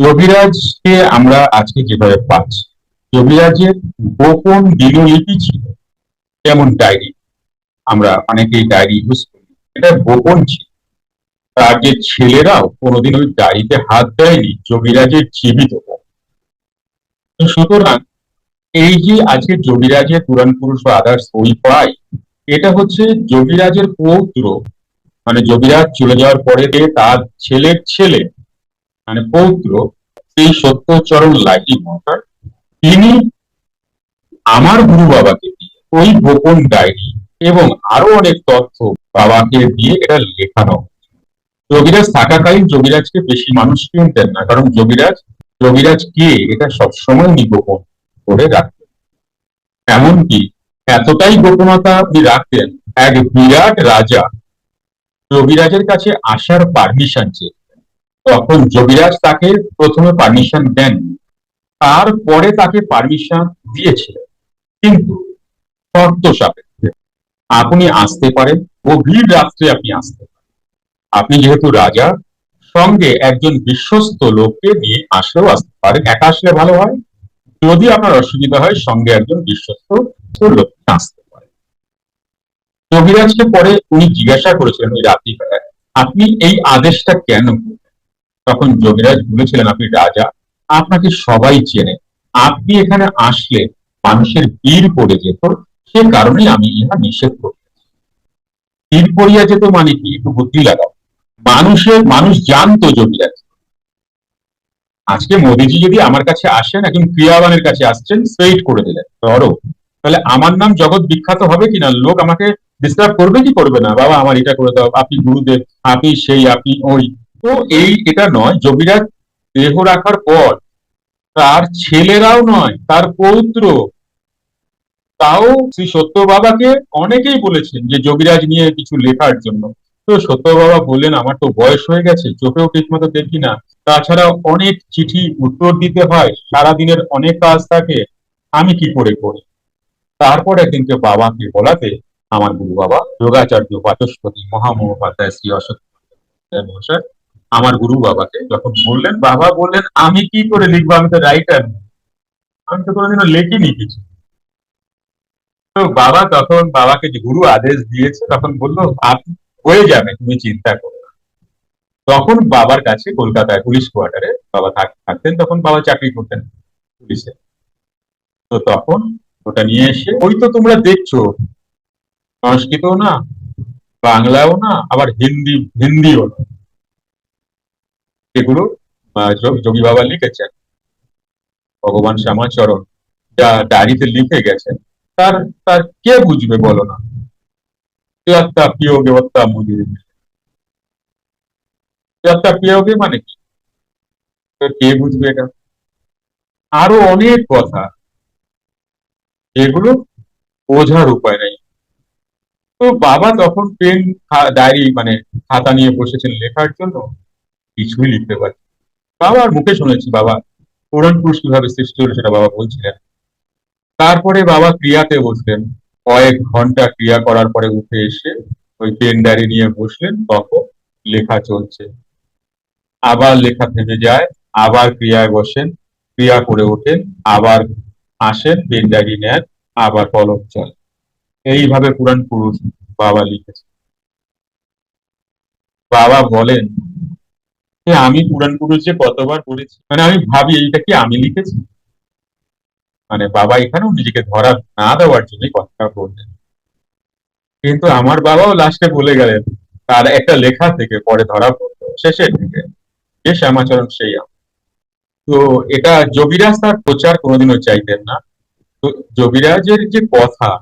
কবিরাজকে আমরা আজকে যেভাবে পাচ্ছি কবিরাজের গোপন দিনলিপি ছিল যেমন ডায়েরি। আমরা অনেকেই ডায়েরি ইউজ করি, এটা গোপন ছিল। তার যে ছেলেরাও কোনোদিন ওই ডায়েরিতে হাত দেয়নি যোগীরাজের জীবিত তো সুতরাং এই যে আজকে যোগীরাজের পুরাণ পুরুষ বা আদার্স বই পাই এটা হচ্ছে যোগীরাজের পৌত্র। মানে যোগীরাজ চলে যাওয়ার পরে তার ছেলের ছেলে মানে পৌত্র, সেই সত্যচরণ লাইটি মহাশয়, তিনি আমার গুরু বাবাকে দিয়ে, ওই গোপন ডায়েরি এবং আরও অনেক তথ্য বাবাকে দিয়ে এটা লেখানো যোগীরাজ থাকাকালীন যোগীরাজকে বেশি মানুষ কিনতেন না, কারণ যোগীরাজ যোগীরাজ কে? এটা সবসময় উনি গোপন করে রাখতেন। এমনকি এতটাই গোপনতা উনি রাখতেন, এক বিরাট রাজা, যোগীরাজের কাছে আসার পারমিশন চেয়েছেন তখন যোগীরাজ তাকে প্রথমে পারমিশন দেন। তারপরে তাকে পারমিশন দিয়েছিলেন। কিন্তু শর্ত সাপেক্ষে আপনি আসতে পারেন গভীর রাত্রে আপনি আসতে পারেন। আপনি যেহেতু রাজা, সঙ্গে একজন বিশ্বস্ত লোককে নিয়ে আসলেও আসতে পারেন। একা আসলে ভালো হয়? যদি আপনার অসুবিধা হয়, সঙ্গে একজন বিশ্বস্ত লোক আসতে পারে কবিরাজকে পরে উনি জিজ্ঞাসা করেছিলেন ওই রাত্রিবেলায়, আপনি এই আদেশটা কেন তখন যোগীরাজ বলেছিলেন, আপনি রাজা, আপনাকে সবাই চেনে। আপনি এখানে আসলে মানুষের ভিড় পড়ে যেত, সে কারণে আমি ইহা নিষেধ করি। ভিড় পড়িয়া যেত মানে কি? একটু বুদ্ধি লাগাও। মানুষের, মানুষ জানতো যোগীরাজ। আজকে মোদিজি যদি আমার কাছে আসেন, একজন ক্রিয়াবানের কাছে আসছেন স্ট্রেইট করে দিলেন, ধরো। তাহলে আমার নাম জগৎ বিখ্যাত হবে কিনা? লোক আমাকে ডিস্টার্ব করবে কি করবে না? বাবা, আমার এটা করে দাও। আপনি গুরুদেব, আপনি সেই, আপনি ওই। তো এই এটা নয় যোগীরাজ দেহ রাখার পর তার ছেলেরাও নয়, তার পৌত্র। তাও শ্রী সত্য বাবাকে অনেকেই বলেছেন যে যোগীরাজ নিয়ে কিছু লেখার জন্য। তো সত্য বাবা বললেন, আমার তো বয়স হয়ে গেছে, চোখেও ঠিক মতো দেখি না। তাছাড়া অনেক চিঠি উত্তর দিতে হয়, সারাদিনের অনেক কাজ থাকে, আমি কি করে করি? তারপর একদিনকে বাবাকে বলাতে আমার গুরু বাবা যোগাচার্য বাচস্পতি মহামহোপাধ্যায় শ্রী অশোক মহাশয় আমার গুরু বাবাকে যখন বললেন, বাবা বললেন, আমি কি করে লিখব? আমি তো রাইটার আমি তো কোনোদিনও লেখিনি কিছু। তো বাবা তখন বাবাকে যে গুরু আদেশ দিয়েছে, তখন বলল আপনি হয়ে যাবে, তুমি চিন্তা করো তখন বাবার কাছে কলকাতায় পুলিশ কোয়ার্টারে বাবা থাকতেন, তখন বাবা চাকরি করতেন পুলিশে। তো তখন ওটা নিয়ে এসে, ওই তো তোমরা দেখছ, সংস্কৃতও না, বাংলাও না, আবার হিন্দি, হিন্দিও না। এগুলো যোগী বাবা লিখেছেন। ভগবান শ্যামাচরণ, যা ডায়েরিতে লিখে গেছেন, তার তার কে বুঝবে বলো না? মানে কি? কে বুঝবে এটা? আরও অনেক কথা। এগুলো বোঝার উপায় নেই। তো বাবা তখন পেন ডায়েরি মানে খাতা নিয়ে বসেছেন লেখার জন্য। কিছুই লিখতে পারছি বাবার মুখে শুনেছি, বাবা পুরাণ পুরুষ কীভাবে সৃষ্টি হলো সেটা বাবা বলছিলেন। তারপরে বাবা ক্রিয়াতে বসলেন। কয়েক ঘণ্টা ক্রিয়া করার পরে উঠে এসে ওই পেন নিয়ে বসলেন তখন লেখা চলছে। আবার লেখা থেমে যায়, আবার ক্রিয়ায় বসেন, ক্রিয়া করে ওঠেন, আবার আসেন, পেন নেন, আবার কলম চলে এইভাবে পুরাণ পুরুষ বাবা লিখেছে বাবা বলেন আমি পুরাণ পুরুষ যে কতবার পড়েছি মানে আমি ভাবি এইটা কি আমি লিখেছি? মানে বাবা এখানেও নিজেকে ধরা না দেওয়ার জন্য কথাটা বললেন। কিন্তু আমার বাবাও লাস্টে বলে গেলেন, তার একটা লেখা থেকে, পরে ধরা পড়ল, শেষের দিকে যে শ্যামাচরণ, সেই তো এটা যোগীরাজ তার প্রচার কোনোদিনও চাইতেন না। তো যোগীরাজের যে কথা,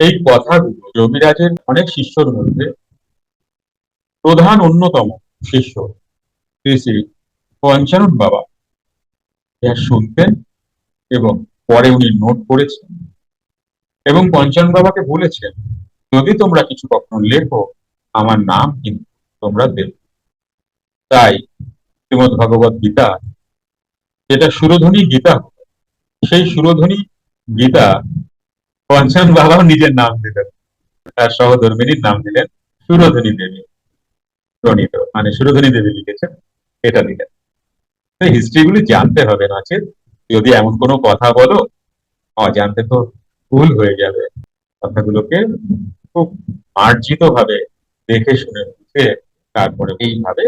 এই কথাগুলো যোগীরাজের অনেক শিষ্যর মধ্যে প্রধান অন্যতম শিষ্য। শ্রী পঞ্চানন বাবা। শুনতেন এবং পরে উনি নোট করেছেন। এবং পঞ্চানন বাবাকে বলেছেন, যদি তোমরা কিছু কখনো লেখো, আমার নাম কিন্তু তোমরা দেবে। তাই শ্রীমদ ভগবত গীতা, যেটা সুরধ্বনি গীতা সেই সুরধ্বনি গীতা পঞ্চান বাবাও নিজের নাম দিলেন। তার সহধর্মিনীর নাম দিলেন সুরধ্বনি দেবী প্রণীত। মানে সুরধ্বনি দেবী লিখেছেন। এটা দিলেন হিস্ট্রিগুলি জানতে হবে নচেত যদি এমন কোনো কথা বলো জানতে তো ভুল হয়ে যাবে। কথাগুলোকে খুব মার্জিত ভাবে দেখে শুনে বুঝে তারপরে এইভাবে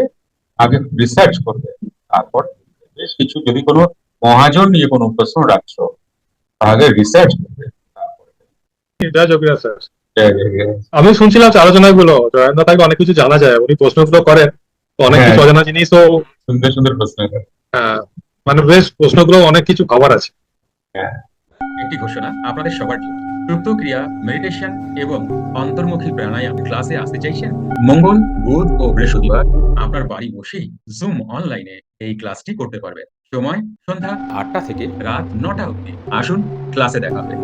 আগে রিসার্চ করবে। তারপর বেশ কিছু যদি কোনো মহাজন নিয়ে কোনো প্রশ্ন রাখছো আগে রিসার্চ করবে। আমি শুনছিলাম আলোচনাগুলো জয়ন্ত থেকে অনেক কিছু জানা যায় উনি প্রশ্নগুলো করেন। তো অনেক হ্যাঁ। কিছু অজানা জিনিসও সুন্দর সুন্দর প্রশ্ন করে। আহ, মানে বেশ প্রশ্নগুলো অনেক কিছু কভার আছে। একটি ঘোষণা আপনাদের সবার জন্য। সুপ্ত ক্রিয়া মেডিটেশন এবং অন্তর্মুখী প্রাণায়াম ক্লাসে আসতে চাইছেন? মঙ্গল বুধ ও বৃহস্পতিবার। আপনার বাড়ি বসেই জুম অনলাইনে এই ক্লাসটি করতে পারবেন। সময় সন্ধ্যা আটটা থেকে রাত নটা অবধি। আসুন ক্লাসে দেখা হবে।